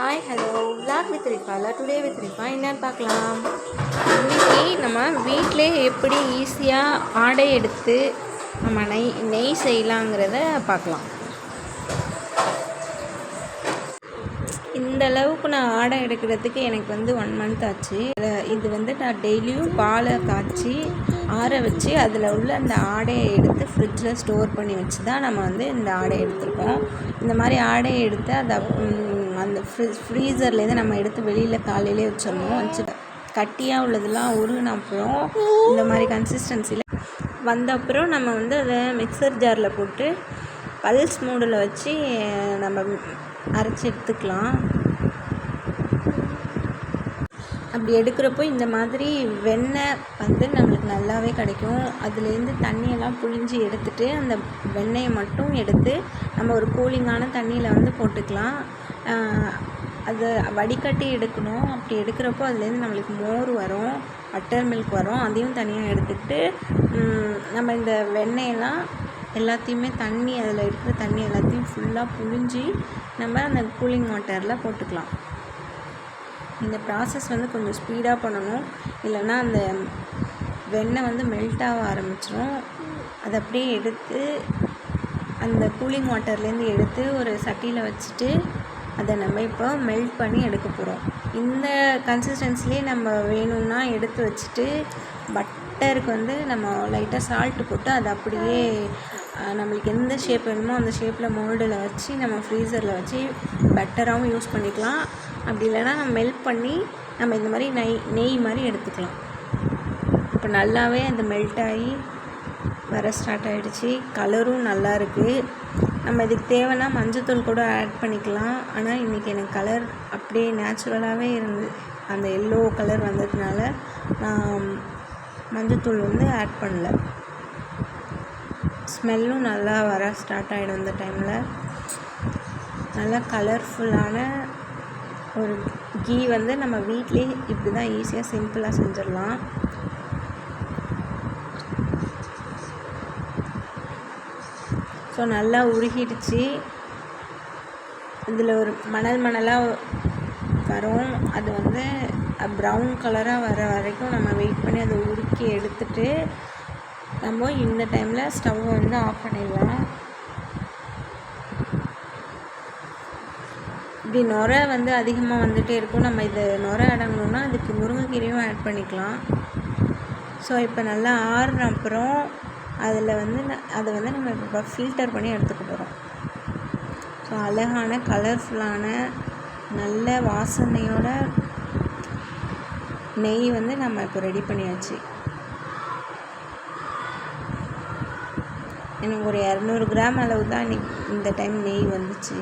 Hi hello vlog with ரிஃபால today with Rifa என்னன்னு பார்க்கலாம். இன்றைக்கி நம்ம வீட்டிலே எப்படி ஈஸியாக ஆடை எடுத்து நம்ம நெய் நெய் செய்யலாங்கிறத பார்க்கலாம். இந்த அளவுக்கு நான் ஆடை எடுக்கிறதுக்கு எனக்கு வந்து ஒன் மந்த் ஆச்சு. இது வந்து நான் டெய்லியும் பாலை காய்ச்சி ஆற வச்சு அதில் உள்ள அந்த ஆடையை எடுத்து ஃப்ரிட்ஜில் ஸ்டோர் பண்ணி வச்சு தான் நம்ம வந்து இந்த ஆடை எடுத்திருக்கோம். இந்த மாதிரி ஆடையை எடுத்து அதை அந்த ஃப்ரீ ஃப்ரீசர்லேருந்து நம்ம எடுத்து வெளியில் காலையிலே வச்சிடணும். வச்சு கட்டியாக உள்ளதெல்லாம் உருகின அப்புறம் இந்த மாதிரி கன்சிஸ்டன்சியில் வந்த அப்புறம் நம்ம வந்து அதை மிக்சர் ஜாரில் போட்டு பல்ஸ் மூடில் வச்சு நம்ம அரைச்சி எடுத்துக்கலாம். அப்படி எடுக்கிறப்போ இந்த மாதிரி வெண்ணெய் வந்து நம்மளுக்கு நல்லாவே கிடைக்கும். அதுலேருந்து தண்ணியெல்லாம் புழிஞ்சு எடுத்துட்டு அந்த வெண்ணெயை மட்டும் எடுத்து நம்ம ஒரு கூலிங்கான தண்ணியில் வந்து போட்டுக்கலாம். அது வடிகட்டி எடுக்கணும். அப்படி எடுக்கிறப்போ அதுலேருந்து நம்மளுக்கு மோர் வரும் பட்டர் மில்க் வரும். அதையும் தனியாக எடுத்துக்கிட்டு நம்ம இந்த வெண்ணெயெல்லாம் எல்லாத்தையுமே தண்ணி அதில் இருக்கிற தண்ணி எல்லாத்தையும் ஃபுல்லாக புழிஞ்சி நம்ம அந்த கூலிங் வாட்டரில் போட்டுக்கலாம். இந்த ப்ராசஸ் வந்து கொஞ்சம் ஸ்பீடாக பண்ணணும். இல்லைன்னா அந்த வெண்ணெய் வந்து மெல்ட் ஆக ஆரம்பிச்சிரும். அதை அப்படியே எடுத்து அந்த கூலிங் வாட்டர்லேருந்து எடுத்து ஒரு சட்டியில் வச்சுட்டு அதை நம்ம இப்போ மெல்ட் பண்ணி எடுக்க போகிறோம் இந்த கன்சிஸ்டன்சிலே நம்ம வேணும்னா எடுத்து வச்சுட்டு பட்டருக்கு வந்து நம்ம லைட்டாக சால்ட்டு போட்டு அதை அப்படியே நம்மளுக்கு எந்த ஷேப் வேணுமோ அந்த ஷேப்பில் மோல்டில் வச்சு நம்ம ஃப்ரீசரில் வச்சு பட்டராகவும் யூஸ் பண்ணிக்கலாம். அப்படி இல்லைன்னா நம்ம மெல்ட் பண்ணி நம்ம இந்த மாதிரி நெய் நெய் மாதிரி எடுத்துக்கலாம். இப்போ நல்லாவே அது மெல்ட் ஆகி வர ஸ்டார்ட் ஆகிடுச்சு கலரும் நல்லா இருக்குது நம்ம இதுக்கு தேவைன்னா மஞ்சத்தூள் கூட ஆட் பண்ணிக்கலாம். ஆனால் இன்றைக்கி எனக்கு கலர் அப்படியே நேச்சுரலாகவே இருந்து அந்த எல்லோ கலர் வந்ததுனால நான் மஞ்சத்தூள் வந்து ஆட் பண்ணல. ஸ்மெல்லும் நல்லா வர ஸ்டார்ட் ஆகிடும் அந்த டைமில் நல்லா கலர்ஃபுல்லான ஒரு கீ வந்து நம்ம வீட்லேயே இப்படி தான் ஈஸியாக சிம்பிளாக செஞ்சிடலாம். ஸோ நல்லா உருகிடுச்சு. இதில் ஒரு மணல் மணலாக வரும். அது வந்து ப்ரௌன் கலராக வர வரைக்கும் நம்ம வெயிட் பண்ணி அதை உருக்கி எடுத்துட்டு நம்ம இந்த டைமில் ஸ்டவ்வை வந்து ஆஃப் பண்ணிடலாம். இப்படி நுரை வந்து அதிகமாக வந்துகிட்டே இருக்கும். நம்ம இது நுரை அடங்கணும்னா அதுக்கு முருங்கைக்கீரையும் ஆட் பண்ணிக்கலாம். ஸோ இப்போ நல்லா ஆறுன அப்புறம் அதில் வந்து ந- அதை வந்து நம்ம இப்போ ஃபில்டர் பண்ணி எடுத்துக்க போகிறோம் ஸோ அழகான கலர்ஃபுல்லான நல்ல வாசனையோட நெய் வந்து நம்ம இப்போ ரெடி பண்ணியாச்சு. எனக்கு ஒரு இரநூறு கிராம் அளவு தான் இன்னைக்கு இந்த டைம் நெய் வந்துச்சு.